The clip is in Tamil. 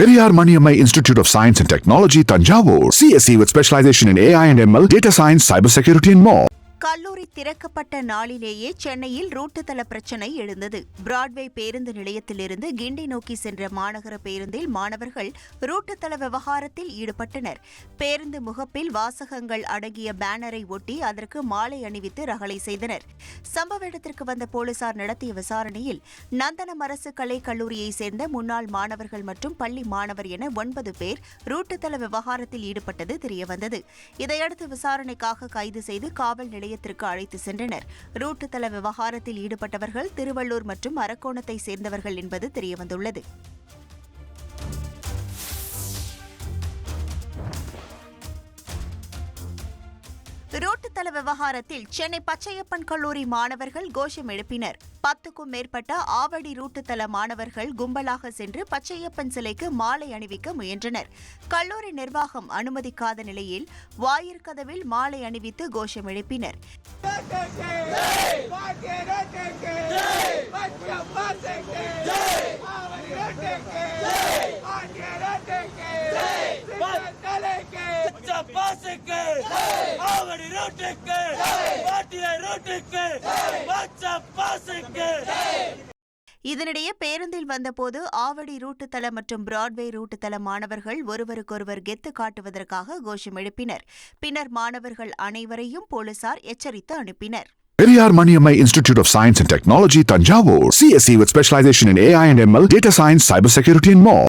Periyar Maniammai Institute of Science and Technology, Tanjavur. CSE with specialization in AI and ML, data science, cybersecurity, and more. கல்லூரி திறக்கப்பட்ட நாளிலேயே சென்னையில் ரூட்டுத்தள பிரச்சினை எழுந்தது. பிராட்வே பேருந்து நிலையத்திலிருந்து கிண்டி நோக்கி சென்ற மாநகர பேருந்தில் மாணவர்கள் ரூட்டுத்தள விவகாரத்தில் ஈடுபட்டனர். பேருந்து முகப்பில் வாசகங்கள் அடங்கிய பேனரை ஒட்டி அதற்கு மாலை அணிவித்து ரகளை செய்தனர். சம்பவ இடத்திற்கு வந்த போலீசார் நடத்திய விசாரணையில் நந்தனம் அரசு கலை கல்லூரியைச் சேர்ந்த முன்னாள் மாணவர்கள் மற்றும் பள்ளி மாணவர் என ஒன்பது பேர் ரூட்டுத்தள விவகாரத்தில் ஈடுபட்டது தெரியவந்தது. இதையடுத்து விசாரணைக்காக கைது செய்து காவல் நிலையத்திற்கு அழைத்து சென்றனர். ரூட்டு தள விவகாரத்தில் ஈடுபட்டவர்கள் திருவள்ளூர் மற்றும் அரக்கோணத்தை சேர்ந்தவர்கள் என்பது தெரியவந்துள்ளது. ரோட்டுத்தள விவகாரத்தில் சென்னை பச்சையப்பன் கல்லூரி மாணவர்கள் கோஷம் எழுப்பினர். பத்துக்கும் மேற்பட்ட ஆவடி ரூட்டுத்தல மாணவர்கள் கும்பலாக சென்று பச்சையப்பன் சிலைக்கு மாலை அணிவிக்க முயன்றனர். கல்லூரி நிர்வாகம் அனுமதிக்காத நிலையில் வாயிற்கதவில் மாலை அணிவித்து கோஷம் எழுப்பினர். பாசுக்கு ஆவடி ரோட்டுக்கு பாட்டிய ரோட்டுக்கு பாசுக்கு இதனிடையே பேருந்தில் வந்தபோது ஆவடி ரூட்டுத்தள மற்றும் பிராட்வே ரூட்டுத்தள மாணவர்கள் ஒருவருக்கொருவர் கெத்து காட்டுவதற்காக கோஷம் எழுப்பினர் பின்னர் மாணவர்கள் அனைவரையும் போலீசார் எச்சரித்து அனுப்பினர் Periyar Maniammai Institute of Science and Technology, Tanjavur. CSE with specialization in AI and ML, data science, cybersecurity and more.